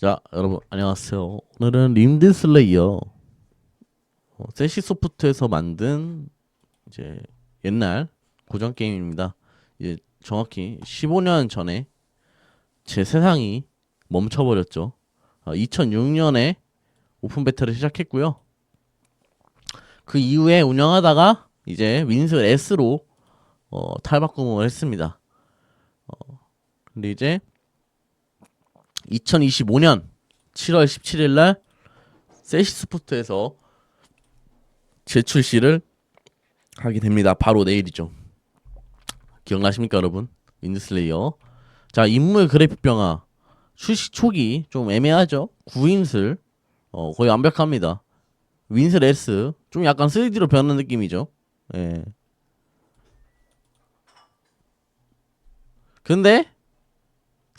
자, 여러분 안녕하세요. 오늘은 림드 슬레이어 어, 세시 소프트에서 만든 이제 옛날 고전 게임입니다. 이제 정확히 15년 전에 제 세상이 멈춰버렸죠. 어, 2006년에 오픈 베타를 시작했고요. 그 이후에 운영하다가 이제 윈슬 S로 어, 탈바꿈을 했습니다. 어, 근데 이제 2025년 7월 17일 날 세시스포트에서 재출시를 하게 됩니다. 바로 내일이죠. 기억나십니까, 여러분? 윈드슬레이어. 자, 인물 그래픽 병화. 출시 초기 좀 애매하죠. 구인슬. 어, 거의 완벽합니다. 윈슬 S. 좀 약간 3D로 변한 느낌이죠. 예. 근데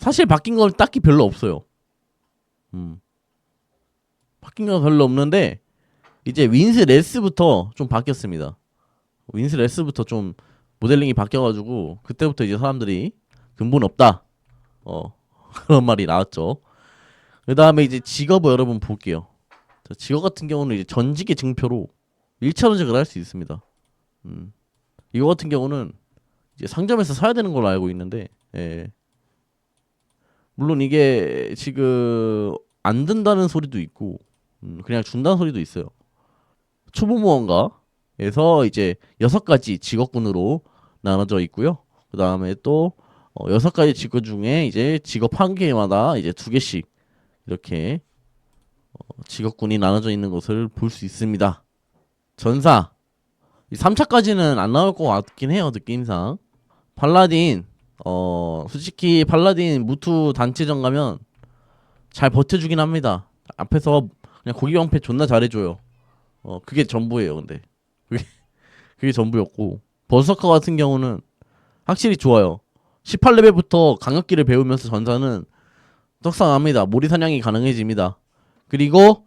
사실 바뀐 건 딱히 별로 없어요. 음. 바뀐 건 별로 없는데 이제 윈스 레스부터 좀 바뀌었습니다. 윈스 레스부터 좀 모델링이 바뀌어가지고 그때부터 이제 사람들이 근본 없다. 어 그런 말이 나왔죠. 그 다음에 이제 직업을 여러분 볼게요. 자, 직업 같은 경우는 이제 전직의 증표로 1차원직을 할 수 있습니다. 음. 이거 같은 경우는 이제 상점에서 사야 되는 걸로 알고 있는데, 예. 물론 이게 지금 안 된다는 소리도 있고 음, 그냥 준다는 소리도 있어요. 초보 모험가에서 이제 여섯 가지 직업군으로 나눠져 있고요. 그 다음에 또 어, 여섯 가지 직업 중에 이제 직업 한 개마다 이제 두 개씩 이렇게 어, 직업군이 나눠져 있는 것을 볼 수 있습니다. 전사 이 3차까지는 안 나올 것 같긴 해요 느낌상. 팔라딘 어 솔직히 팔라딘 무투 단체전 가면 잘 버텨주긴 합니다. 앞에서 그냥 고기 방패 존나 잘해줘요. 어 그게 전부예요. 근데 그게 그게 전부였고 버서커 같은 경우는 확실히 좋아요. 18레벨부터 강력기를 배우면서 전사는 떡상합니다. 모리 사냥이 가능해집니다. 그리고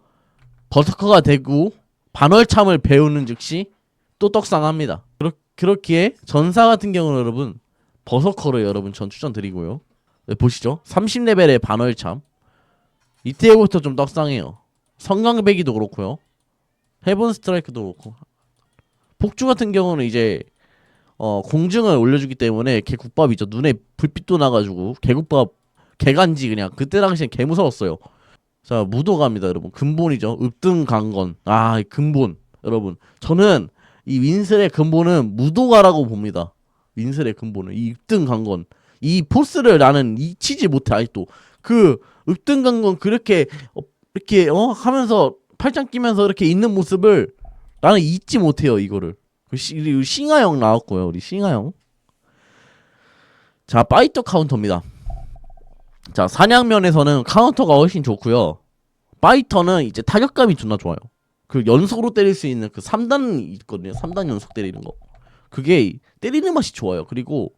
버서커가 되고 반월참을 배우는 즉시 또 떡상합니다. 그렇, 그렇기에 전사 같은 경우는 여러분 버서커를 여러분 전 추천드리고요. 네, 보시죠. 30레벨의 반월참. 이때부터 좀 떡상해요. 성강배기도 그렇고요. 헤븐 스트라이크도 그렇고. 폭주 같은 경우는 이제 어, 공증을 올려주기 때문에 개국밥이죠. 눈에 불빛도 나가지고 개국밥 개간지 그냥 그때 당시엔 개 무서웠어요. 자 무도갑니다 여러분 근본이죠. 읍등 강건 아이 근본 여러분 저는 이 윈슬의 근본은 무도가라고 봅니다. 윈슬의 근본은 이 읍등 강건 이 포스를 나는 잊히지 못해 아직도. 그 읍등 강건 그렇게 어, 이렇게 어 하면서 팔짱 끼면서 이렇게 있는 모습을 나는 잊지 못해요 이거를. 그 시, 우리 싱하 형 나왔고요 우리 싱하 형. 자 파이터 카운터입니다. 자 사냥면에서는 카운터가 훨씬 좋고요. 파이터는 이제 타격감이 존나 좋아요. 그 연속으로 때릴 수 있는 그 3단 있거든요. 3단 연속 때리는 거. 그게 때리는 맛이 좋아요 그리고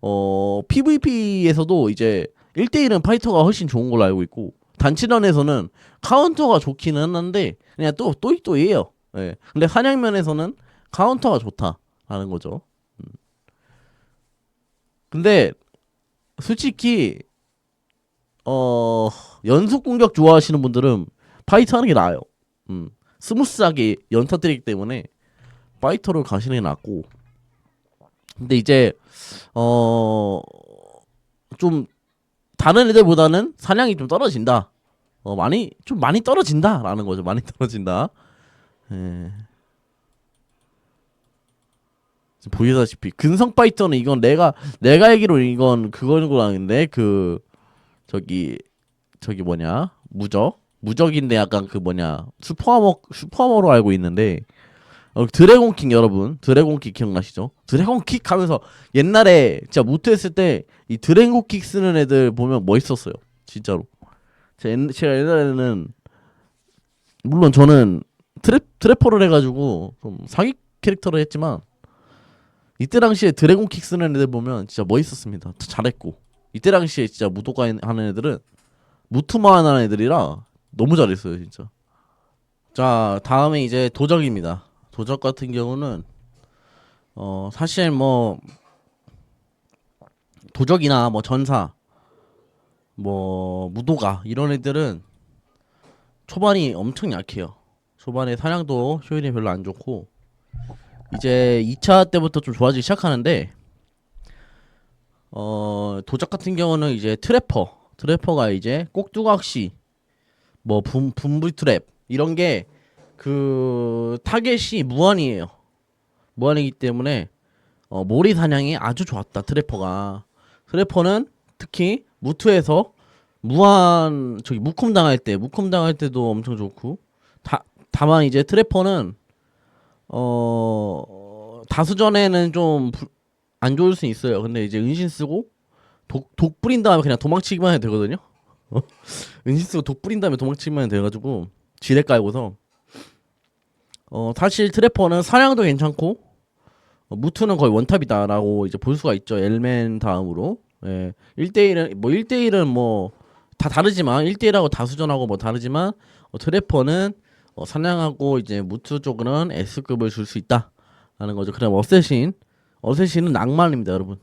어 PVP에서도 이제 1대1은 파이터가 훨씬 좋은 걸로 알고 있고 단체전에서는 카운터가 좋기는 한데 그냥 또 또이또이해요. 예. 근데 사냥면에서는 카운터가 좋다라는 거죠. 음. 근데 솔직히 어 연속 공격 좋아하시는 분들은 파이터 하는 게 나아요. 음. 스무스하게 연타 때리기 때문에 파이터를 가시는 게 낫고 근데 이제 어 좀 다른 애들보다는 사냥이 좀 떨어진다. 어 많이 좀 많이 떨어진다라는 거죠. 많이 떨어진다. 예. 지금 보시다시피 근성 파이터는 이건 내가 내가 알기로 이건 그거는 거 아는데 그 저기 저기 뭐냐 무적 무적인데 약간 그 뭐냐 슈퍼하머 슈퍼하머로 알고 있는데 어, 드래곤킥 여러분 드래곤킥 기억나시죠? 드래곤킥 하면서 옛날에 진짜 무트했을 때 이 드래곤킥 쓰는 애들 보면 멋있었어요 진짜로. 제가 옛날에는 물론 저는 트랩 트래퍼를 해가지고 좀 사기 캐릭터를 했지만 이때 당시에 드래곤킥 쓰는 애들 보면 진짜 멋있었습니다. 잘했고. 이때 당시에 진짜 무도가 하는 애들은 무투마 하는 애들이라 너무 잘했어요 진짜. 자 다음에 이제 도적입니다 도적 같은 경우는 어 사실 뭐 도적이나 뭐 전사 뭐 무도가 이런 애들은 초반이 엄청 약해요. 초반에 사냥도 효율이 별로 안 좋고 이제 2차 때부터 좀 좋아지기 시작하는데 어 도적 같은 경우는 이제 트래퍼 트래퍼가 이제 꼭두각시 뭐 분, 분불 트랩 이런 게 그 타겟이 무한이에요. 무한이기 때문에 어, 모리 사냥이 아주 좋았다 트래퍼가 트래퍼는 특히 무투에서 무한 저기 무콤 당할 때 무콤 당할 때도 엄청 좋고 다 다만 이제 트래퍼는 어 다수전에는 좀 안 좋을 수 있어요 근데 이제 은신 쓰고 독, 독 뿌린 다음에 그냥 도망치기만 해도 되거든요 어? 은신 쓰고 독 뿌린 다음에 도망치기만 해도 돼가지고 지뢰 깔고서 어 사실 트래퍼는 사냥도 괜찮고 어, 무투는 거의 원탑이다라고 이제 볼 수가 있죠. 엘멘 다음으로. 예. 1대1은 뭐 1대1은 뭐 다 다르지만 1대1하고 다수전하고 뭐 다르지만 어, 트래퍼는 어, 사냥하고 이제 무투 쪽은 S급을 줄 수 있다라는 거죠. 그럼 어쌔신 어쌔신은 낭만입니다, 여러분.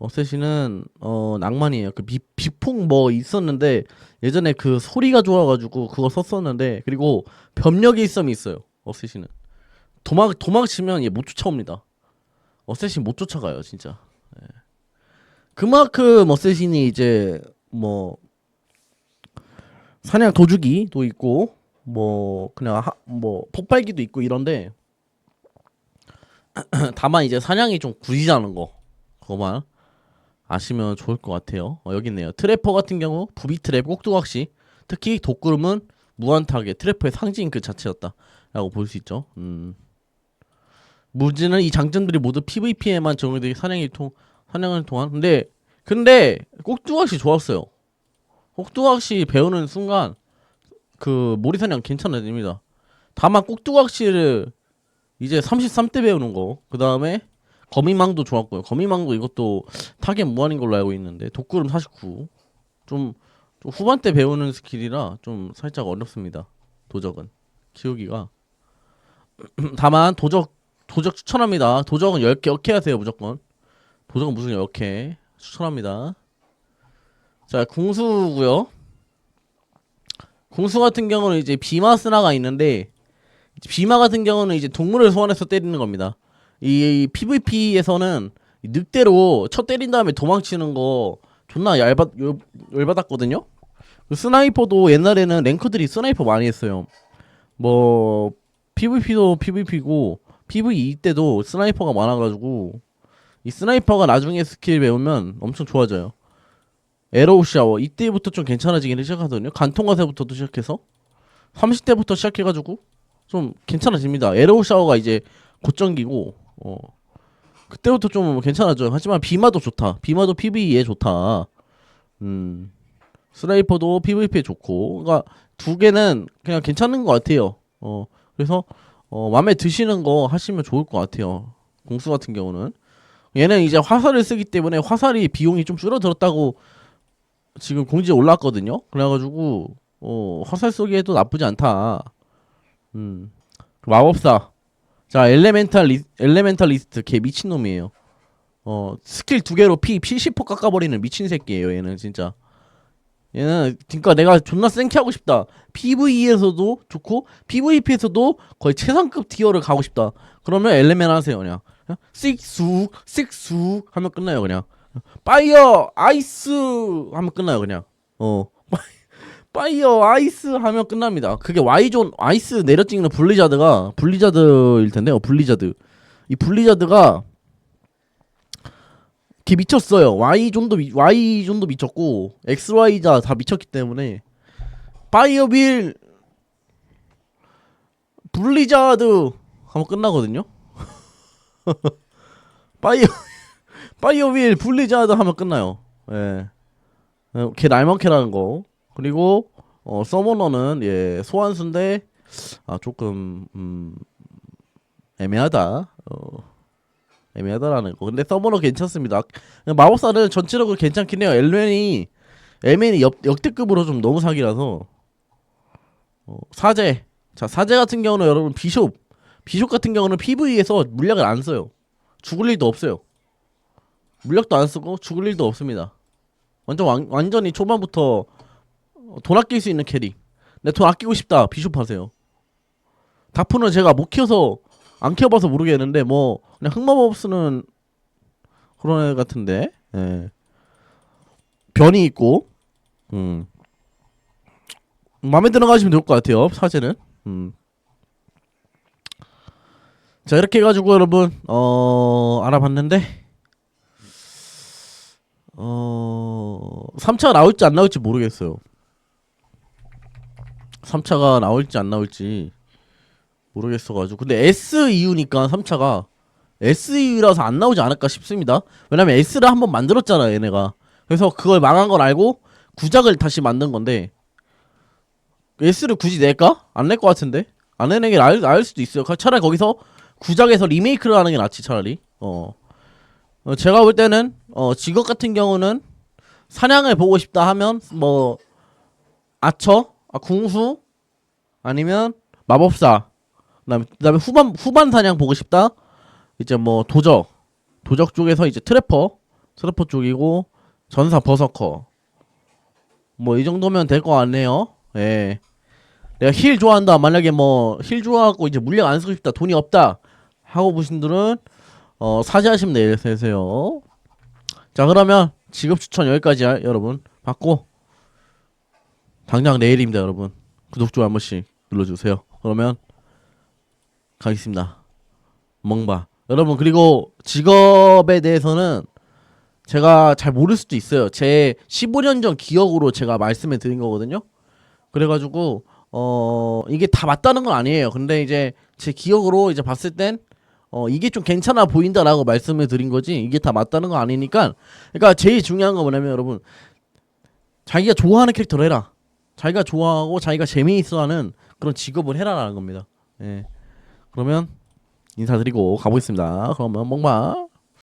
어쌔신은 어 낭만이에요. 그 비, 비폭 뭐 있었는데 예전에 그 소리가 좋아가지고 그거 썼었는데 그리고 변력의 있음이 있어요. 어쌔신은. 도망 도망치면 얘 못 쫓아옵니다. 어쌔신 못 쫓아가요, 진짜. 예. 그만큼 어쌔신이 이제 뭐 사냥 도주기도 있고 뭐 그냥 하, 뭐 폭발기도 있고 이런데 다만 이제 사냥이 좀 구리자는 거 그거만 아시면 좋을 것 같아요. 어, 여기 있네요. 트래퍼 같은 경우 부비 트랩 꼭두각시 특히 독구름은 무한타게 트래퍼의 상징 그 자체였다 라고 볼 수 있죠. 음. 무지는 이 장점들이 모두 PVP에만 적용되게 사냥이 통 사냥을 통한 근데 근데 꼭두각시 좋았어요. 꼭두각시 배우는 순간 그 모리 사냥 괜찮아집니다. 다만 꼭두각시를 이제 33대 배우는 거. 그 다음에 거미망도 좋았고요. 거미망도 이것도 타겟 무한인 걸로 알고 있는데 독구름 49. 좀, 좀 후반 때 배우는 스킬이라 좀 살짝 어렵습니다. 도적은 키우기가. 다만 도적 도적 추천합니다. 도적은 10개 역해 하세요 무조건. 도적은 무슨 역해 추천합니다. 자 궁수고요. 궁수 같은 경우는 이제 비마 스나가 있는데 비마 같은 경우는 이제 동물을 소환해서 때리는 겁니다. 이 PVP에서는 늑대로 쳐 때린 다음에 도망치는 거 존나 얇아 열- 열받았거든요. 그 스나이퍼도 옛날에는 랭커들이 스나이퍼 많이 했어요. 뭐 PVP도 PVP고 PVE 때도 스나이퍼가 많아가지고 이 스나이퍼가 나중에 스킬 배우면 엄청 좋아져요. 에로우 샤워 이때부터 좀 괜찮아지기 시작하거든요. 간통가세부터도 시작해서 30대부터 시작해가지고 좀 괜찮아집니다. 에로우 샤워가 이제 고정기고 어 그때부터 좀 괜찮아져요. 하지만 비마도 좋다. 비마도 PVE에 좋다. 음 스나이퍼도 PVP에 좋고 그러니까 두 개는 그냥 괜찮은 것 같아요. 어 그래서 어 마음에 드시는 거 하시면 좋을 것 같아요. 공수 같은 경우는 얘는 이제 화살을 쓰기 때문에 화살이 비용이 좀 줄어들었다고 지금 공지에 올랐거든요. 그래가지고 어 화살 쏘기에도 나쁘지 않다. 음 마법사 자 엘레멘탈 리, 엘레멘탈리스트 걔 미친놈이에요. 어 스킬 두 개로 피 P10% 깎아버리는 미친 새끼예요 얘는 진짜. 얘는 그니까 내가 존나 센키 하고 싶다. PVE에서도 좋고 PVP에서도 거의 최상급 티어를 가고 싶다. 그러면 엘레멘 하세요 그냥. 씩쑥 씩쑥 하면 끝나요 그냥. 파이어 아이스 하면 끝나요 그냥. 어 파이어 아이스 하면 끝납니다. 그게 Y존 아이스 내려 찍는 블리자드가 블리자드일 텐데요. 블리자드. 이 블리자드가 걔 미쳤어요. Y존도 미, Y존도 미쳤고 XY자 다 미쳤기 때문에 파이어빌 블리자드 하면 끝나거든요. 파이어 파이어빌 블리자드 하면 끝나요. 예. 어, 걔 날먹캐라는 거. 그리고 어 서머너는 예 소환수인데 아 조금 음 애매하다. 어 애매하다라는 거. 근데 서머너 괜찮습니다. 마법사는 전체적으로 괜찮긴 해요. 엘멘이 엘멘이 역, 역대급으로 좀 너무 사기라서. 어, 사제. 자 사제 같은 경우는 여러분 비숍. 비숍 같은 경우는 PV에서 물약을 안 써요. 죽을 일도 없어요. 물약도 안 쓰고 죽을 일도 없습니다. 완전 완, 완전히 초반부터 돈 아낄 수 있는 캐릭. 내돈 아끼고 싶다. 비숍 하세요. 다프는 제가 못 키워서 안 키워봐서 모르겠는데 뭐 그냥 흑마법 쓰는 그런 애 같은데. 예. 변이 있고. 음. 마음에 들어가시면 좋을 것 같아요. 사제는. 음. 자 이렇게 해가지고 여러분 어 알아봤는데 어 3차가 나올지 안 나올지 모르겠어요 3차가 나올지 안 나올지 모르겠어가지고. 근데 SEU니까 3차가 SEU라서 안 나오지 않을까 싶습니다. 왜냐면 S를 한번 만들었잖아 얘네가. 그래서 그걸 망한 걸 알고 구작을 다시 만든 건데 S를 굳이 낼까? 안 낼 것 같은데? 안 내는 게 나을, 나을 수도 있어요. 차라리 거기서 구작에서 리메이크를 하는 게 낫지 차라리. 어. 어, 제가 볼 때는 어 직업 같은 경우는 사냥을 보고 싶다 하면 뭐 아처 아 궁수 아니면 마법사? 그다음에 그다음에 후반 후반 사냥 보고 싶다? 이제 뭐 도적. 도적 쪽에서 이제 트래퍼. 트래퍼 쪽이고 전사 버서커. 뭐 이 정도면 될 것 같네요. 예. 내가 힐 좋아한다. 만약에 뭐 힐 좋아하고 이제 물량 안 쓰고 싶다. 돈이 없다. 하고 보신 분들은 어 사죄하시면 되세요. 자 그러면 직업 추천 여기까지야 여러분. 받고 당장 내일입니다 여러분. 구독 좋아요 한 번씩 눌러주세요. 그러면 가겠습니다. 멍바 여러분 그리고 직업에 대해서는 제가 잘 모를 수도 있어요. 제 15년 전 기억으로 제가 말씀해 드린 거거든요. 그래가지고 어 이게 다 맞다는 건 아니에요. 근데 이제 제 기억으로 이제 봤을 땐 어 이게 좀 괜찮아 보인다라고 말씀을 드린 거지 이게 다 맞다는 건 아니니까. 그러니까 제일 중요한 건 뭐냐면 여러분 자기가 좋아하는 캐릭터를 해라 자기가 좋아하고 자기가 재미있어하는 그런 직업을 해라라는 겁니다. 예. 그러면 인사드리고 가보겠습니다. 그러면 멍바